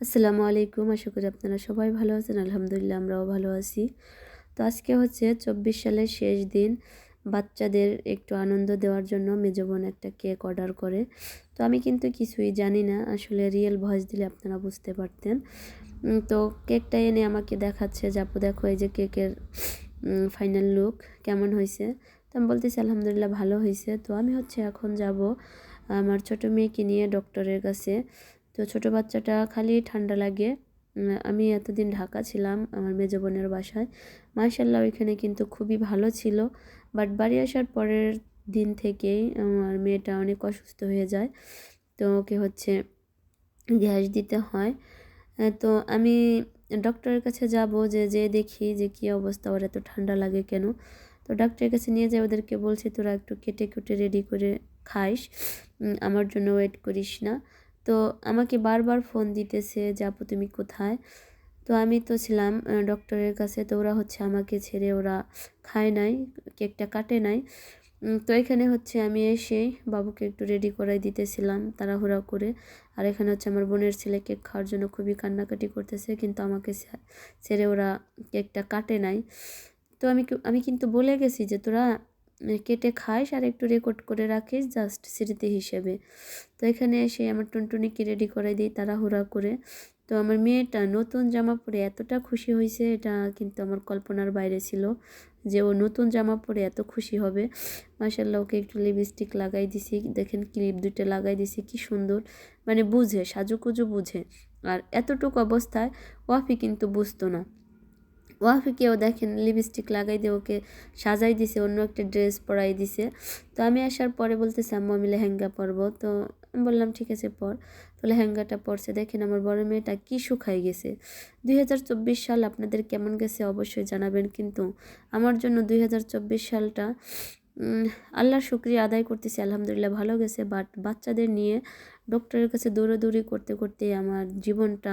আসসালামু আলাইকুম, আশা করি আপনারা সবাই ভালো আছেন। আলহামদুলিল্লাহ, আমরাও ভালো আছি। তো আজকে হচ্ছে চব্বিশ সালের শেষ দিন। বাচ্চাদের একটু আনন্দ দেওয়ার জন্য মেজবোন একটা কেক অর্ডার করে। তো আমি কিন্তু কিছুই জানি না, আসলে রিয়েল ভয়েস দিলে আপনারা বুঝতে পারতেন। তো কেকটা এনে আমাকে দেখাচ্ছে যে, আপু, দেখো এই যে কেকের ফাইনাল লুক, কেমন হয়েছে? তো আমি বলতেছি, আলহামদুলিল্লাহ, ভালো হয়েছে। তো আমি হচ্ছে এখন যাব আমার ছোট মেয়েকে নিয়ে ডক্টরের কাছে। তো ছোট বাচ্চাটা খালি ঠান্ডা লাগে। আমি এতদিন ঢাকা ছিলাম আমার মেজো বোনের বাসায়। মার্শাল্লাহ ওইখানে কিন্তু খুবই ভালো ছিল। বাট বাড়ি আসার পরের দিন থেকেই আমার মেয়েটা অনেক অসুস্থ হয়ে যায়। তো ওকে হচ্ছে গ্যাস দিতে হয়। তো আমি ডক্টরের কাছে যাব যে যে দেখি যে কী অবস্থা, ওর এত ঠান্ডা লাগে কেন? তো ডাক্তারের কাছে নিয়ে যাই, ওদেরকে বলছি, তোরা একটু কেটে কুটে রেডি করে খাইস। আমার জন্য ওয়েট করিস না। তো আমাকে বারবার ফোন দিতেছে যে, আপু, তুমি কোথায়? তো আমি তো ছিলাম ডক্টরের কাছে। তো ওরা হচ্ছে আমাকে ছেড়ে ওরা খায় নাই, কেকটা কাটে নাই। তো এখানে হচ্ছে আমি এসে বাবুকে একটু রেডি করাই দিতেছিলাম তাড়াহুড়া করে। আর এখানে হচ্ছে আমার বোনের ছেলে কেক খাওয়ার জন্য খুবই কান্নাকাটি করতেছে, কিন্তু আমাকে ছেড়ে ওরা কেকটা কাটে নাই। তো আমি আমি কিন্তু বলে গেছি যে, তোরা কেটে খাইস আর একটু রেকর্ড করে রাখিস জাস্ট স্মৃতি হিসেবে। তো এখানে এসে আমার টুনটুনিকে রেডি করে দিই তাড়াহুড়া করে। তো আমার মেয়েটা নতুন জামা পরে এতটা খুশি হয়েছে, এটা কিন্তু আমার কল্পনার বাইরে ছিল যে ও নতুন জামা পরে এত খুশি হবে। মাসাল্লাহ ওকে একটু লিপস্টিক লাগাই দিছি। দেখেন ক্লিপ দুটো লাগাই দিছি, কি সুন্দর। মানে বুঝে সাজুকুজু বুঝে। আর এতটুকু অবস্থায় ওয়াফি কিন্তু বুঝতো না। ওয়াফিকেও দেখেন লিপস্টিক লাগাই দিয়ে ওকে সাজাই দিছে, অন্য একটা ড্রেস পরাই দিছে। তো আমি আসার পরে বলতেছে, আম্মু, আমি লেহেঙ্গা পরবো। তো আমি বললাম, ঠিক আছে, পর। তো লেহেঙ্গাটা পরছে। দেখেন, আমার বড় মেয়েটা কি শুকাই গেছে। দুই হাজার চব্বিশ সাল আপনাদের কেমন গেছে অবশ্যই জানাবেন, কিন্তু আমার জন্য দুই হাজার চব্বিশ সালটা আল্লাহর শুক্রিয়া আদায় করতেছি, আলহামদুলিল্লাহ ভালো গেছে। বাট বাচ্চাদের নিয়ে ডক্টরের কাছে দৌড়াদৌড়ি করতে করতে আমার জীবনটা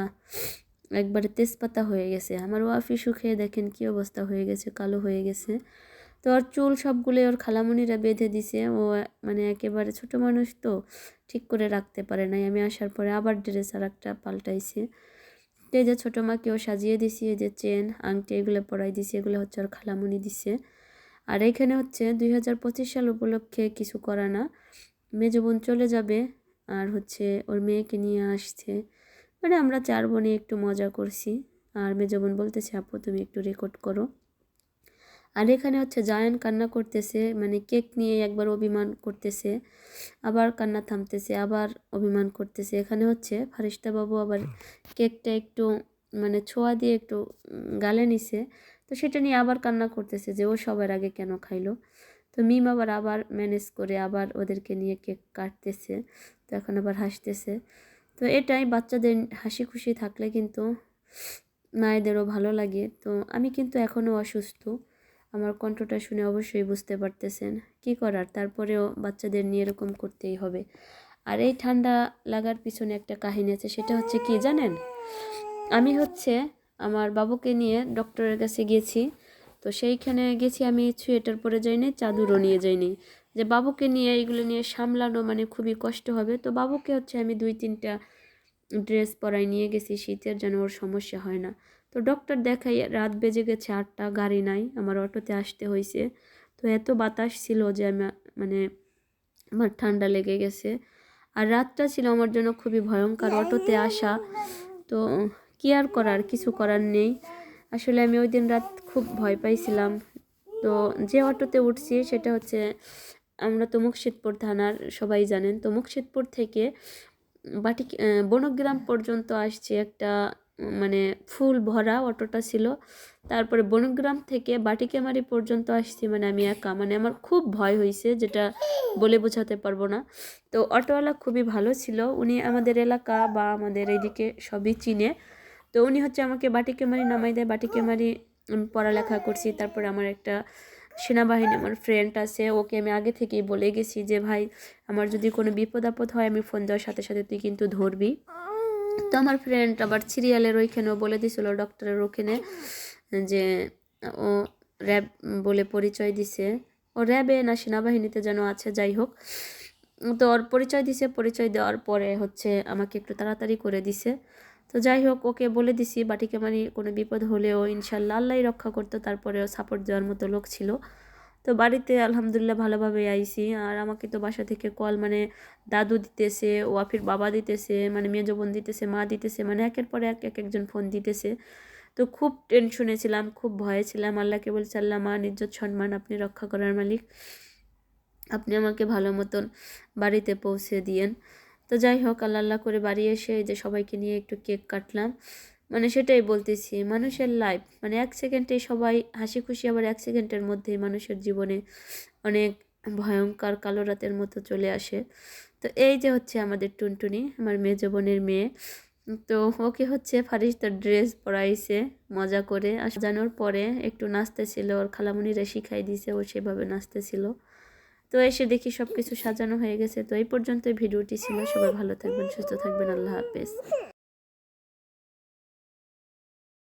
একবারে তেজপাতা হয়ে গেছে। আমার ওয়াফি শুকিয়ে দেখেন কি অবস্থা হয়ে গেছে, কালো হয়ে গেছে। তো ওর চুল সবগুলো ওর খালামুনিরা বেঁধে দিছে। ও মানে একেবারে ছোট মানুষ তো, ঠিক করে রাখতে পারে নাই। আমি আসার পরে আবার ড্রেস আর একটা পাল্টাইছে। তো এই যে ছোটো মাকেও সাজিয়ে দিছি, এই যে চেন, আংটি এগুলো পরাই দিছি, এগুলো হচ্ছে ওর খালামুনি দিছে। আর এখানে হচ্ছে দুই হাজার পঁচিশ সাল উপলক্ষে কিছু করা না। মেজো বোন চলে যাবে, আর হচ্ছে ওর মেয়েকে নিয়ে আসছে। মানে আমরা চার বোনে একটু মজা করছি। আর মেজো বোন বলতেছে, আপু, তুমি একটু রেকর্ড করো। আর এখানে হচ্ছে জায়ান কান্না করতেছে মানে কেক নিয়ে একবার অভিমান করতেছে, আবার কান্না থামতেছে, আবার অভিমান করতেছে। এখানে হচ্ছে ফারিস্তা বাবু আবার কেকটা একটু মানে ছোঁয়া দিয়ে একটু গালে নিছে। তো সেটা নিয়ে আবার কান্না করতেছে যে, ও সবার আগে কেন খাইলো? তো মিম আবার আবার ম্যানেজ করে আবার ওদেরকে নিয়ে কেক কাটতেছে। তো এখন আবার হাসতেছে। তো এটাই বাচ্চাদের হাসি খুশি থাকলে কিন্তু মায়েদেরও ভালো লাগে। তো আমি কিন্তু এখনও অসুস্থ। আমার কণ্ঠটা শুনে অবশ্যই বুঝতে পারতেছেন কি করার, তারপরেও বাচ্চাদের নিয়ে এরকম করতেই হবে। আর এই ঠান্ডা লাগার পিছনে একটা কাহিনী আছে, সেটা হচ্ছে কি জানেন? আমি হচ্ছে আমার বাবুকে নিয়ে ডক্টরের কাছে গেছি। তো সেইখানে গেছি আমি সোয়েটার পরে যাইনি, চাদরও নিয়ে যাইনি। যে বাবুকে নিয়ে এইগুলো নিয়ে সামলানো মানে খুবই কষ্ট হবে। তো বাবুকে হচ্ছে আমি দুই, তিনটা ড্রেস পরাই নিয়ে গেছি, শীতের যেন ওর সমস্যা হয় না। তো ডক্টর দেখাই, রাত বেজে গেছে আটটা, গাড়ি নাই, আমার অটোতে আসতে হয়েছে তো এত বাতাস ছিল যে আমি মানে আমার ঠান্ডা লেগে গেছে। আর রাতটা ছিল আমার জন্য খুবই ভয়ঙ্কর অটোতে আসা। তো কি আর করার, কিছু করার নেই। আসলে আমি ওই দিন রাত খুব ভয় পাইছিলাম। তো যে অটোতে উঠছি সেটা হচ্ছে আমরা তো মুর্শিদপুর থানার সবাই জানেন তো মুর্শিদপুর থেকে বাটি বনগ্রাম পর্যন্ত আসছে একটা মানে ফুল ভরা অটোটা ছিল। তারপরে বনগ্রাম থেকে বাটিকেমারি পর্যন্ত আসছি মানে আমি একা। মানে আমার খুব ভয় হয়েছে যেটা বলে বোঝাতে পারব না। তো অটোওয়ালা খুবই ভালো ছিল। উনি আমাদের এলাকা বা আমাদের এইদিকে সবই চিনে। তো উনি হচ্ছে আমাকে বাটিকেমারি নামাই দেয়। বাটিকেমারি পড়ালেখা করছি। তারপরে আমার একটা সেনাবাহিনী আমার ফ্রেন্ড আছে, ওকে আমি আগে থেকেই বলে গেছি যে, ভাই, আমার যদি কোনো বিপদ আপদ হয়, আমি ফোন দেওয়ার সাথে সাথে তুই কিন্তু ধরবি। তো আমার ফ্রেন্ড আবার সিরিয়ালের ওইখানেও বলে দিছিল ডক্টরের ওখানে, যে, ও র্যাব বলে পরিচয় দিছে। ও র্যাবে না, সেনাবাহিনীতে যেন আছে, যাই হোক। তো ওর পরিচয় দিছে, পরিচয় দেওয়ার পরে হচ্ছে আমাকে একটু তাড়াতাড়ি করে দিছে। তো যাই হোক ওকে বলে দিছি বাটিকে মানে কোনো বিপদ হলেও ইনশাল্লাহ আল্লাহ রক্ষা করতো, তারপরেও সাপোর্ট দেওয়ার মতো লোক ছিল। তো বাড়িতে আলহামদুলিল্লাহ ভালোভাবে আইছি। আর আমাকে তো বাসা থেকে কল মানে দাদু দিতেছে, ওয়াফির বাবা দিতেছে মানে মেজো বোন দিতেছে, মা দিতেছে মানে একের পরে এক এক একজন ফোন দিতেছে। তো খুব টেনশনে ছিলাম, খুব ভয়ে ছিলাম। আল্লাহকে বলছি, আল্লাহ, মা ইজ্জত সম্মান আপনি রক্ষা করার মালিক। আপনি আমাকে ভালো মতন বাড়িতে পৌঁছে দিয়েন। তো যাই হোক, আল্লাহ আল্লাহ করে বাড়ি এসে যে সবাইকে নিয়ে একটু কেক কাটলাম। মানে সেটাই বলতেছি, মানুষের লাইফ মানে এক সেকেন্ডে সবাই হাসি খুশি, আবার এক সেকেন্ডের মধ্যেই মানুষের জীবনে অনেক ভয়ঙ্কর কালো রাতের মতো চলে আসে। তো এই যে হচ্ছে আমাদের টুনটুনি, আমার মেজ বোনের মেয়ে। তো ওকে হচ্ছে ফারিস্তার ড্রেস পরাইছে, মজা করে। আর সাজানোর পরে একটু নাচতেছিল, ওর খালামুনিরা শিখাই দিয়েছে ও সেভাবে নাচতেছিল। তো এসে দেখি সবকিছু সাজানো হয়ে গেছে। তো এই পর্যন্ত ভিডিওটি ছিল। সবাই ভালো থাকবেন, সুস্থ থাকবেন। আল্লাহ হাফেজ।